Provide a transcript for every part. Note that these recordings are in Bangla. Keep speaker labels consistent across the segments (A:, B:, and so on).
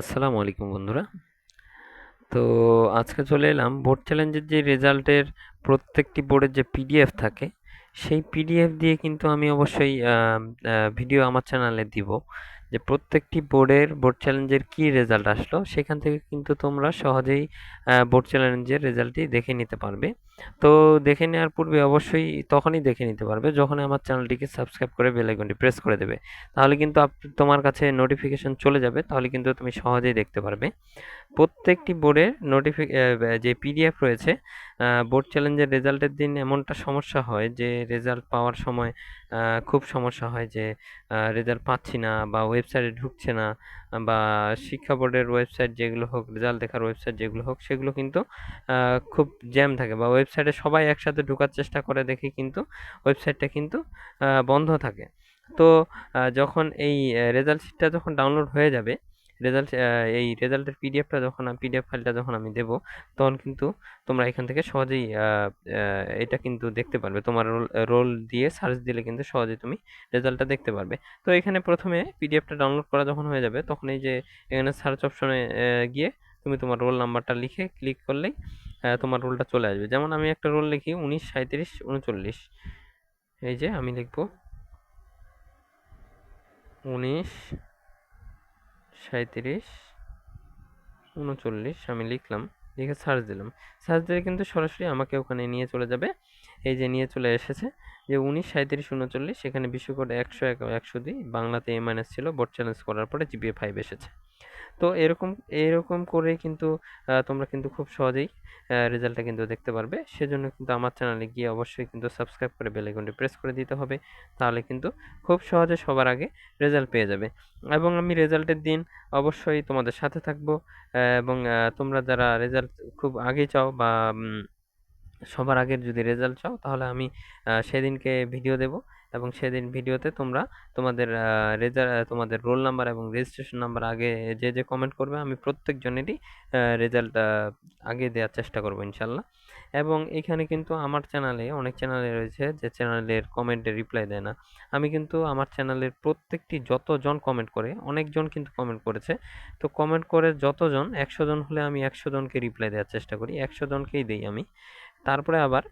A: আসসালামু আলাইকুম বন্ধুরা। তো আজকে চলে এলাম বোর্ড চ্যালেঞ্জের যে রেজাল্টের প্রত্যেকটি বোর্ডের যে পিডিএফ থাকে, সেই পিডিএফ দিয়ে কিন্তু আমি অবশ্যই ভিডিও আমার চ্যানেলে দিব। যে প্রত্যেকটি বোর্ডের বোর্ড চ্যালেঞ্জের কী রেজাল্ট আসলো, সেখান থেকে কিন্তু তোমরা সহজেই বোর্ড চ্যালেঞ্জের রেজাল্টটি দেখে নিতে পারবে। তো দেখে নেওয়ার পূর্বে অবশ্যই তখনই দেখে নিতে পারবে যখন আমার চ্যানেলটিকে সাবস্ক্রাইব করে বেল আইকনটি প্রেস করে দেবে। তাহলে কিন্তু তোমার কাছে নোটিফিকেশন চলে যাবে, তাহলে কিন্তু তুমি সহজেই দেখতে পারবে। প্রত্যেকটি বোর্ডের নোটিফি যে পিডিএফ রয়েছে বোর্ড চ্যালেঞ্জের রেজাল্টের দিন এমনটা সমস্যা হয় যে রেজাল্ট পাওয়ার সময় খুব সমস্যা হয় যে রেজাল্ট পাচ্ছি না বা ওয়েবসাইটে ঢুকছে না, বা শিক্ষা বোর্ডের ওয়েবসাইট যেগুলো হোক রেজাল্ট দেখার ওয়েবসাইট যেগুলো হোক, সেগুলো কিন্তু খুব জ্যাম থাকে, বা ওয়েবসাইটে সবাই একসাথে ঢোকার চেষ্টা করে দেখে কিন্তু ওয়েবসাইটটা কিন্তু বন্ধ থাকে। তো যখন এই রেজাল্ট শিটটা যখন ডাউনলোড হয়ে যাবে রেজাল্ট এই রেজাল্টের পিডিএফটা যখন পিডিএফ ফাইলটা যখন আমি দেব, তখন কিন্তু তোমরা এখান থেকে সহজেই এটা কিন্তু দেখতে পারবে। তোমার রোল রোল দিয়ে সার্চ দিলে কিন্তু সহজেই তুমি রেজাল্টটা দেখতে পারবে। তো এখানে প্রথমে পিডিএফটা ডাউনলোড করা যখন হয়ে যাবে, তখন এই যে এখানে সার্চ অপশনে গিয়ে তুমি তোমার রোল নাম্বারটা লিখে ক্লিক করলেই তোমার রোলটা চলে আসবে। যেমন আমি একটা রোল লিখি উনিশ সাঁত্রিশ উনচল্লিশ। এই যে আমি লিখব উনিশ সাঁত্রিশ উনচল্লিশ, আমি লিখলাম, লিখে সার্চ দিলাম। সার্চ দিলে কিন্তু সরাসরি আমাকে ওখানে নিয়ে চলে যাবে। এই যে নিয়ে চলে এসেছে যে উনিশ সাঁত্রিশ উনচল্লিশ সেখানে বিশ্বকোড একশো এক, একশো দুই, বাংলাতে এ মাইনাস ছিল বোর্ড চ্যালেঞ্জ করার পরে জিপিএ ফাইভ এসেছে। তো এরকম এরকম করে কিন্তু তোমরা কিন্তু খুব সহজেই রেজাল্টটা কিন্তু দেখতে পারবে। সেজন্য কিন্তু আমার চ্যানেলে গিয়ে অবশ্যই কিন্তু সাবস্ক্রাইব করে বেল আইকনটি প্রেস করে দিতে হবে। তাহলে কিন্তু খুব সহজে সবার আগে রেজাল্ট পেয়ে যাবে। এবং আমি রেজাল্টের দিন অবশ্যই তোমাদের সাথে থাকব এবং তোমরা যারা রেজাল্ট খুব আগে চাও বা সবার আগের যদি রেজাল্ট চাও, তাহলে আমি সেদিনকে ভিডিও দেব এবং সেদিন ভিডিওতে তোমরা তোমাদের রেজাল্ট তোমাদের রোল নাম্বার এবং রেজিস্ট্রেশন নাম্বার আগে যে যে কমেন্ট করবে, আমি প্রত্যেকজনেরই রেজাল্ট আগে দেওয়ার চেষ্টা করব ইনশাল্লাহ। এবং এখানে কিন্তু আমার চ্যানেলে অনেক চ্যানেলে রয়েছে যে চ্যানেলের কমেন্টে রিপ্লাই দেয় না। আমি কিন্তু আমার চ্যানেলের প্রত্যেকটি যতজন কমেন্ট করে, অনেকজন কিন্তু কমেন্ট করেছে। তো কমেন্ট করে যতজন, একশো জন হলে আমি একশো জনকে রিপ্লাই দেওয়ার চেষ্টা করি, একশো জনকেই দিই আমি। তারপরে আবার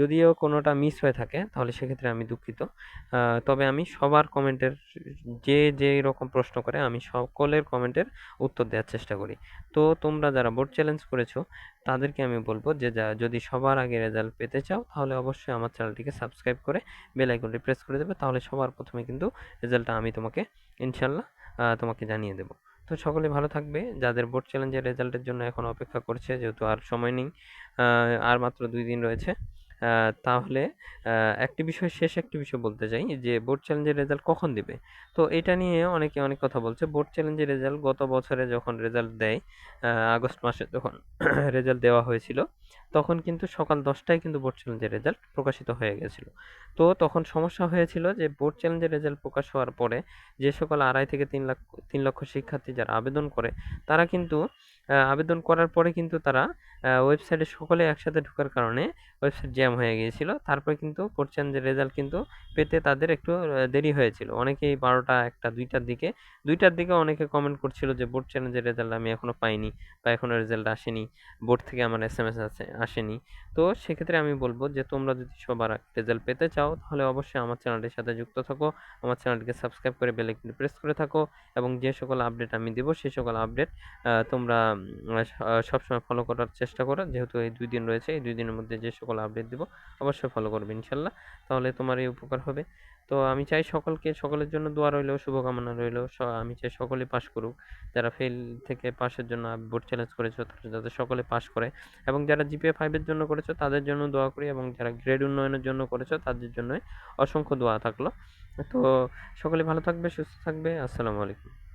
A: যদিও কোনোটা মিস হয়ে থাকে, তাহলে সেক্ষেত্রে আমি দুঃখিত। তবে আমি সবার কমেন্টের, যে যে রকম প্রশ্ন করে আমি সকলের কমেন্টের উত্তর দেওয়ার চেষ্টা করি। তো তোমরা যারা বোর্ড চ্যালেঞ্জ করেছ, তাদেরকে আমি বলব যে যা, যদি সবার আগে রেজাল্ট পেতে চাও, তাহলে অবশ্যই আমার চ্যানেলটিকে সাবস্ক্রাইব করে বেল আইকনটি প্রেস করে দেবে, তাহলে সবার প্রথমে কিন্তু রেজাল্টটা আমি তোমাকে, ইনশাল্লাহ তোমাকে জানিয়ে দেবো। তো সকলে ভালো থাকবে। যাদের বোর্ড চ্যালেঞ্জের রেজাল্টের জন্য এখন অপেক্ষা করছে, যেহেতু আর সময় নেই আর মাত্র দুই দিন রয়েছে। তাহলে একটি বিষয় শেষ একটি বিষয় বলতে চাই যে বোর্ড চ্যালেঞ্জের রেজাল্ট কখন দিবে? তো এটা নিয়ে অনেকে অনেক কথা বলছে। বোর্ড চ্যালেঞ্জের রেজাল্ট গত বছরে যখন রেজাল্ট দেয় আগস্ট মাসে যখন রেজাল্ট দেওয়া হয়েছিল, তখন কিন্তু সকাল দশটায় কিন্তু বোর্ড চ্যালেঞ্জের রেজাল্ট প্রকাশিত হয়ে গেছিল। তো তখন সমস্যা হয়েছিল যে বোর্ড চ্যালেঞ্জের রেজাল্ট প্রকাশ হওয়ার পরে যে সকল আড়াই থেকে তিন লাখ, তিন লক্ষ শিক্ষার্থী যারা আবেদন করে, তারা কিন্তু আবেদন করার পরে কিন্তু তারা ওয়েবসাইটে সকলে একসাথে ঢোকার কারণে ওয়েবসাইট জ্যাম হয়ে গিয়েছিল। তারপর কিন্তু বোর্ড চ্যালেঞ্জের রেজাল্ট কিন্তু পেতে তাদের একটু দেরি হয়েছিল। অনেকেই বারোটা, একটা, দুইটার দিকে দুইটার দিকে অনেকে কমেন্ট করছিল যে বোর্ড চ্যালেঞ্জের রেজাল্ট আমি এখনও পাইনি বা এখনও রেজাল্ট আসেনি। বোর্ড থেকে আমার এস এম এস আছে আসেনি। তো সেক্ষেত্রে আমি বলব যে তোমরা যদি সবার রেজাল্ট পেতে চাও, তাহলে অবশ্যই আমার চ্যানেলটির সাথে যুক্ত থাকো। আমার চ্যানেলটিকে সাবস্ক্রাইব করে বেল আইকনটি প্রেস করে থাকো এবং যে সকল আপডেট আমি দেবো সেই সকল আপডেট তোমরা সবসময় ফলো করার চেষ্টা করো যেহেতু এই দুই দিন রয়েছে, এই দুই দিনের মধ্যে যে সকল আপডেট দেবো, অবশ্যই ফলো করবে ইনশাল্লাহ। তাহলে তোমার এই উপকার হবে। তো আমি চাই সকলকে, সকলের জন্য দোয়া রইল শুভকামনা রইল আমি চাই সকলে পাশ করুক। যারা ফেল থেকে পাশের জন্য বোর্ড চ্যালেঞ্জ করেছ যাতে সকলে পাশ করে। এবং যারা জিপিএ ফাইভের জন্য করেছ, তাদের জন্য দোয়া করি। এবং যারা গ্রেড উন্নয়নের জন্য করেছ, তাদের জন্যই অসংখ্য দোয়া থাকল। তো সকলে ভালো থাকবে, সুস্থ থাকবে। আসসালামু আলাইকুম।